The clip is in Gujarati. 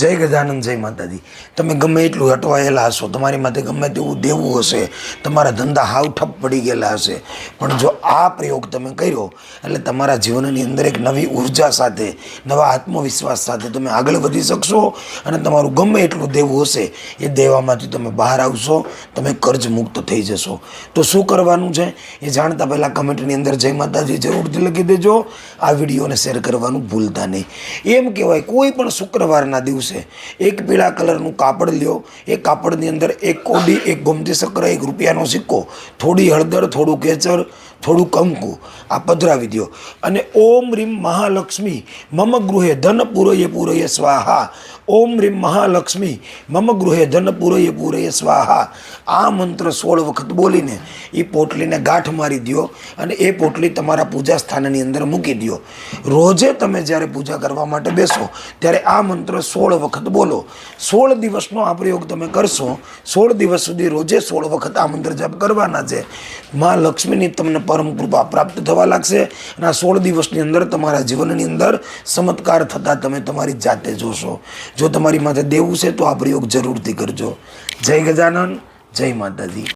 જય ગજાનંદ, જય માતાજી. તમે ગમે એટલું અટવાયેલા હશો, તમારી માથે ગમે તેવું દેવું હશે, તમારા ધંધા હાવ ઠપ પડી ગયેલા હશે. પણ જો આ પ્રયોગ તમે કર્યો, એટલે તમારા જીવનની અંદર એક નવી ઊર્જા સાથે, નવા આત્મવિશ્વાસ સાથે તમે આગળ વધી શકશો અને તમારું ગમે એટલું દેવું હશે, એ દેવામાંથી તમે બહાર આવશો, તમે કર્જ મુક્ત થઈ જશો. તો શું કરવાનું છે? એ જાણતા પહેલાં કમેન્ટની અંદર જય માતાજી જરૂરથી લખી દેજો. આ વિડીયોને શેર કરવાનું ભૂલતા નહીં. એમ કહેવાય, કોઈ પણ શુક્રવારના દિવસે એક પીળા કલરનું કાપડ લ્યો. એ કાપડની અંદર એક કોડી, એક ગોમતી શક્કર એક રૂપિયાનો સિક્કો. થોડી હળદર, થોડું કેચર થોડું કંકુ. આ પધરાવી દો અને ઓમ રીમ મહાલક્ષ્મી, મમ ગૃહે ધન પૂરયે પૂરયે સ્વાહા. ઓમ રીમ મહાલક્ષ્મી, મમ ગૃહે ધન પૂરયે પૂરયે સ્વાહા. આ મંત્ર સોળ વખત બોલીને એ પોટલીને ગાંઠ મારી દો અને એ પોટલી તમારા પૂજા સ્થાનની અંદર મૂકી દો રોજે તમે જ્યારે પૂજા કરવા માટે બેસો, ત્યારે આ મંત્ર સોળ વખત બોલો. સોળ દિવસનો આ પ્રયોગ તમે કરશો, સોળ દિવસ સુધી રોજે સોળ વખત આ મંત્ર જાપ કરવાના છે. મા લક્ષ્મીની તમને પરમ કૃપા પ્રાપ્ત થવા લાગશે અને આ સોળ દિવસની અંદર તમારા જીવનની અંદર ચમત્કાર થતાં તમે તમારી જાતે જોશો. જો તમારી માથે દેવું છે તો આ પ્રયોગ જરૂરથી કરજો. જય ગજાનન, જય માતાજી.